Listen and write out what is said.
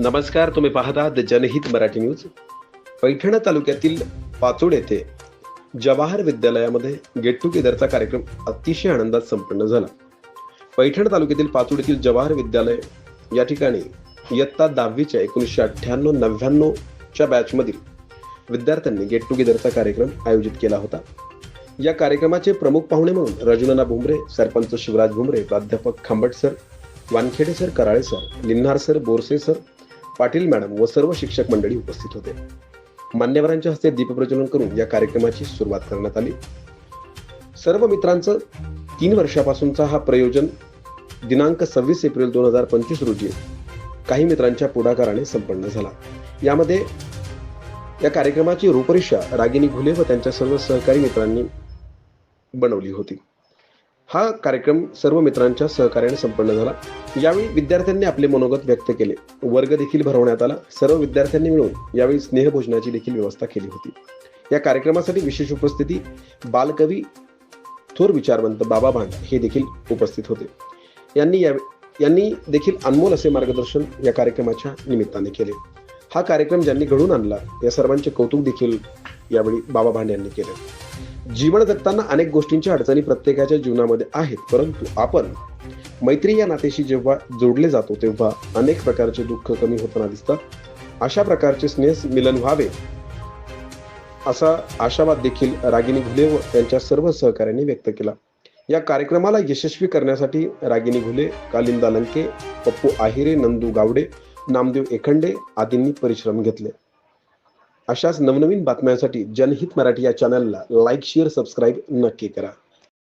नमस्कार तुम्ही पाहता द जनहित मराठी न्यूज पैठण तालुक्यातील पाचोड येथे जवाहर विद्यालयामध्ये गेट टुगेदरचा कार्यक्रम अतिशय आनंदात संपन्न झाला. पैठण तालुक्यातील पाचोड येथील जवाहर विद्यालय या ठिकाणी इयत्ता दहावीच्या एकोणीसशे अठ्ठ्याण्णव नव्याण्णवच्या बॅचमधील विद्यार्थ्यांनी गेट टुगेदरचा कार्यक्रम आयोजित केला होता. या कार्यक्रमाचे प्रमुख पाहुणे म्हणून रजुनना भुमरे सरपंच शिवराज भुमरे प्राध्यापक Khambat sir Wankhede sir Karale sir Linhar sir Borse sir Patil madam व सर्व शिक्षक मंडळी उपस्थित होते. मान्यवरांच्या हस्ते दीपप्रज्वलन करून या कार्यक्रमाची सुरुवात करण्यात आली. सर्व मित्रांचं तीन वर्षापासूनचा हा प्रयोजन दिनांक सव्वीस एप्रिल दोन हजार पंचवीस रोजी काही मित्रांच्या पुढाकाराने संपन्न झाला. यामध्ये या कार्यक्रमाची रूपरेषा रागिनी घुले व त्यांच्या सर्व सहकारी मित्रांनी बनवली होती. हा कार्यक्रम सर्व मित्रांच्या सहकार्याने संपन्न झाला. यावेळी विद्यार्थ्यांनी आपले मनोगत व्यक्त केले. वर्ग देखील भरवण्यात आला. सर्व विद्यार्थ्यांनी मिळून यावेळी स्नेहभोजनाची देखील व्यवस्था केली होती. या कार्यक्रमासाठी विशेष उपस्थिती बालकवी थोर विचारवंत बाबा भांड हे देखील उपस्थित होते. यांनी या यांनी देखील अनमोल असे मार्गदर्शन या कार्यक्रमाच्या निमित्ताने केले. हा कार्यक्रम ज्यांनी घडून आणला या सर्वांचे कौतुक देखील यावेळी बाबा भांड यांनी केले. जीवन जगताना अनेक गोष्टींच्या अडचणी प्रत्येकाच्या जीवनामध्ये आहेत परंतु आपण मैत्री या नात्याशी जेव्हा जोडले जातो तेव्हा अनेक प्रकारचे दुःख कमी होताना दिसतात. अशा प्रकारचे स्नेह मिलन व्हावे असा आशावाद देखील रागिनी घुले व त्यांच्या सर्व सहकार्यांनी व्यक्त केला. या कार्यक्रमाला यशस्वी करण्यासाठी रागिनी घुले कालिंदा लंके पप्पू आहिरे नंदू गावडे नामदेव एखंडे आदींनी परिश्रम घेतले. अशाच नवनवीन बातम्यांसाठी जनहित मराठी या चॅनलला लाईक शेअर सबस्क्राईब नक्की करा.